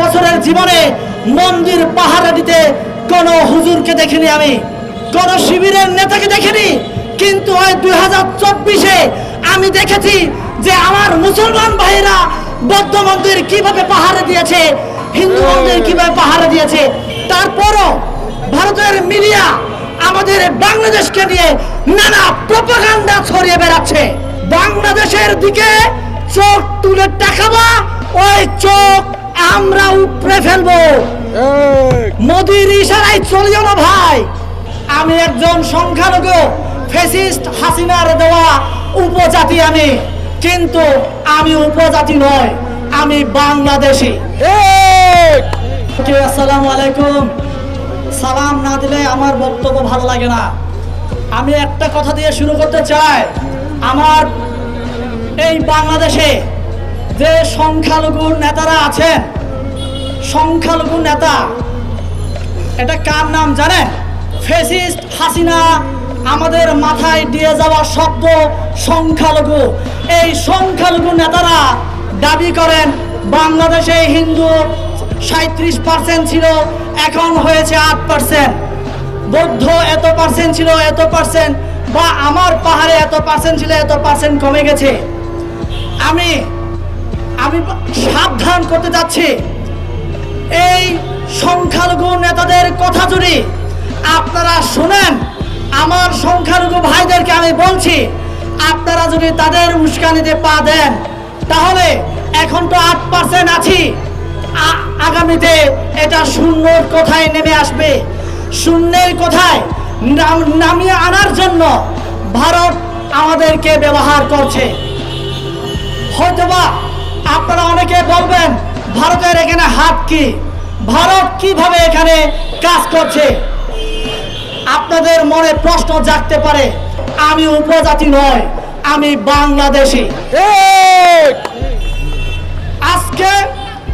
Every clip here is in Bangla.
বছরের জীবনে মন্দির পাহারা দিতে কোন হুজুরকে দেখিনি আমি। কোন শিবিরের নেতাকে দেখিনি। কিন্তু ওই দুই হাজার চব্বিশে আমি দেখেছি যে আমার মুসলমান ভাইরা বৌদ্ধ মন্দির কীভাবে পাহারা দিয়েছে, হিন্দু মন্দির কীভাবে পাহারা দিয়েছে, তারপরও ভারতের মিডিয়া আমাদের বাংলাদেশকে নিয়ে নানা প্রপাগান্ডা ছড়িয়ে বেড়াচ্ছে। বাংলাদেশের দিকে চোখ তুলে তাকাবা, ওই চোখ আমরা উপড়ে ফেলব। মোদির ইশারায় চলিও না ভাই। আমি একজন সংখ্যালঘু ফেসিস্ট হাসিনার দেওয়া উপজাতি আমি। কিন্তু আমি উপজাতি নয় আমি বাংলাদেশি। আসসালামু আলাইকুম। সালাম না দিলে আমার বক্তব্য ভালো লাগে না। আমি একটা কথা দিয়ে শুরু করতে চাই। আমার এই বাংলাদেশে যে সংখ্যালঘু নেতারা আছেন সংখ্যালঘু নেতা, এটা কার নাম জানেন ফেসিস্ট হাসিনা আমাদের মাথায় দিয়ে যাওয়া শব্দ সংখ্যালঘু। এই সংখ্যালঘু নেতারা দাবি করেন, বাংলাদেশে হিন্দু সাঁত্রিশ পার্সেন্ট ছিল, এখন হয়েছে আট পার্সেন্ট। বৌদ্ধ এত পার্সেন্ট ছিল, এত পার্সেন্ট, বা আমার পাহাড়ে এত পার্সেন্ট ছিল, এত পার্সেন্ট কমে গেছে। আমি আমি সাবধান করতে যাচ্ছি। এই সংখ্যালঘু নেতাদের কথা যদি আপনারা শোনেন, আমার সংখ্যালঘু ভাইদেরকে আমি বলছি, আপনারা যদি তাদের উস্কানিতে পা দেন, তাহলে এখন তো আট পার্সেন্ট আছি। আগামীতে এটা শূন্যর কোথায় নেমে আসবে? শূন্যের কোথায় নামিয়ে আনার জন্য ভারত আমাদেরকে ব্যবহার করছে। বলবেন ভারতের এখানে হাত কি? ভারত কীভাবে এখানে কাজ করছে? আপনাদের মনে প্রশ্ন জাগতে পারে আমি উপজাতি নয় আমি বাংলাদেশি। আজকে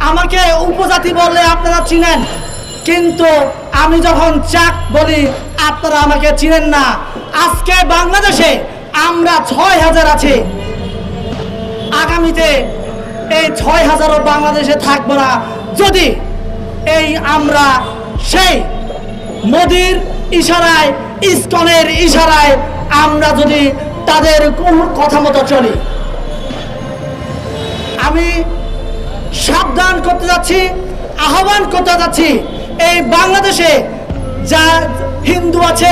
আমাকে উপজাতি বললে আপনারা চিনেন কিন্তু আমি যখন চাক বলি আপনারা আমাকে চিনেন না। আজকে বাংলাদেশে আমরা ছয় হাজার আছি। আগামীতে এই ছয় হাজারও বাংলাদেশে থাকব না। যদি এই আমরা সেই মোদির ইশারায়, ইস্কনের ইশারায় আমরা যদি তাদের কথা মতো চলি। আমি সাবধান করতে যাচ্ছি, আহ্বান করতে যাচ্ছি, এই বাংলাদেশে যা হিন্দু আছে,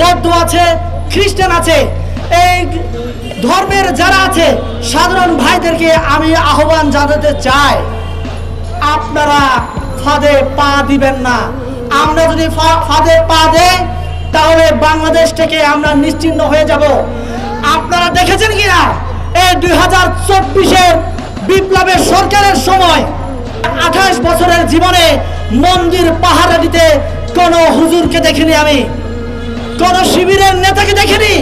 বৌদ্ধ আছে, খ্রিস্টান আছে এই ধর্মের যারা আছে, সাধারণ ভাইদেরকে আমি আহ্বান জানাতে চাই। আপনারা ফাঁদে পা দিবেন না। আমরা যদি ফাঁদে পা দেই, তাহলে বাংলাদেশ থেকে আমরা নিশ্চিন্ন হয়ে যাব। আপনারা দেখেছেন কিনা? এই দুই হাজার চব্বিশের বিপ্লবের সরকারের সময় আঠাশ বছরের জীবনে মন্দির পাহারা দিতে কোনো হুজুরকে দেখিনি আমি। কোনো শিবিরের নেতাকে দেখিনি।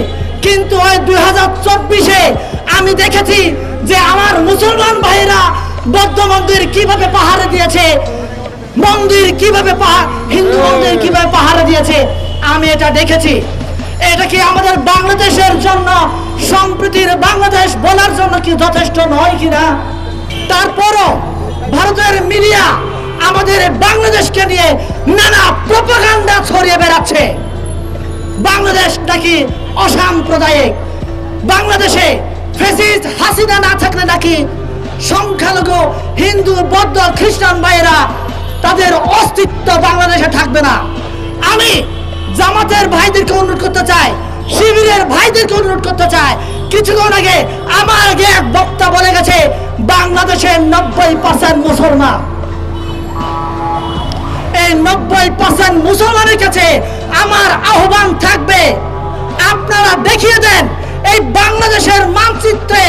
কিন্তু ওই দুই হাজার চব্বিশে আমি দেখেছি যে আমার মুসলমান ভাইরা বৌদ্ধ মন্দির কীভাবে পাহাড়ে দিয়েছে, মন্দির কীভাবে হিন্দু মন্দির কীভাবে পাহাড়ে দিয়েছে, আমি এটা দেখেছি। এটা কি আমাদের বাংলাদেশের জন্য, সম্প্রীতির বাংলাদেশ বলার জন্য কি যথেষ্ট নয় কিনা তারপরও ভারতের মিডিয়া আমাদের বাংলাদেশকে নিয়ে নানা প্রপাগান্ডা ছড়িয়ে বেড়াচ্ছে। বাংলাদেশ নাকি অসাম্প্রদায়িক। বাংলাদেশে ফেসিস্ট হাসিনা না থাকলে নাকি সংখ্যালঘু, হিন্দু, বৌদ্ধ, খ্রিস্টান ভাইয়েরা তাদের অস্তিত্ব বাংলাদেশে থাকবে না। আমি জামাতের ভাইদেরকে অনুরোধ করতে চাই, শিবিরের ভাইদেরকে অনুরোধ করতে চাই। কিছুক্ষণ আগে আমার আগে এক বক্তা বলে গেছে বাংলাদেশের নব্বই পার্সেন্ট মুসলমান। এই নব্বই পার্সেন্ট মুসলমানের কাছে আমার আহ্বান বাংলাদেশের মানচিত্রে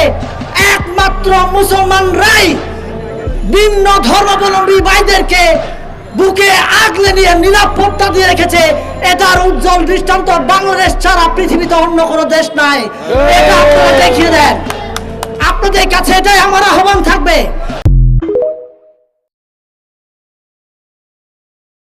একমাত্র মুসলমানরাই ভিন্ন ধর্মাবলম্বী ভাইদেরকে বুকে আগলে নিয়ে নিরাপত্তা দিয়ে রেখেছে। এটার উজ্জ্বল দৃষ্টান্ত বাংলাদেশ ছাড়া পৃথিবীতে অন্য কোনো দেশ নাই। এটা আপনারা দেখিয়ে দেন। আপনাদের কাছে এটাই আমার আহ্বান থাকবে।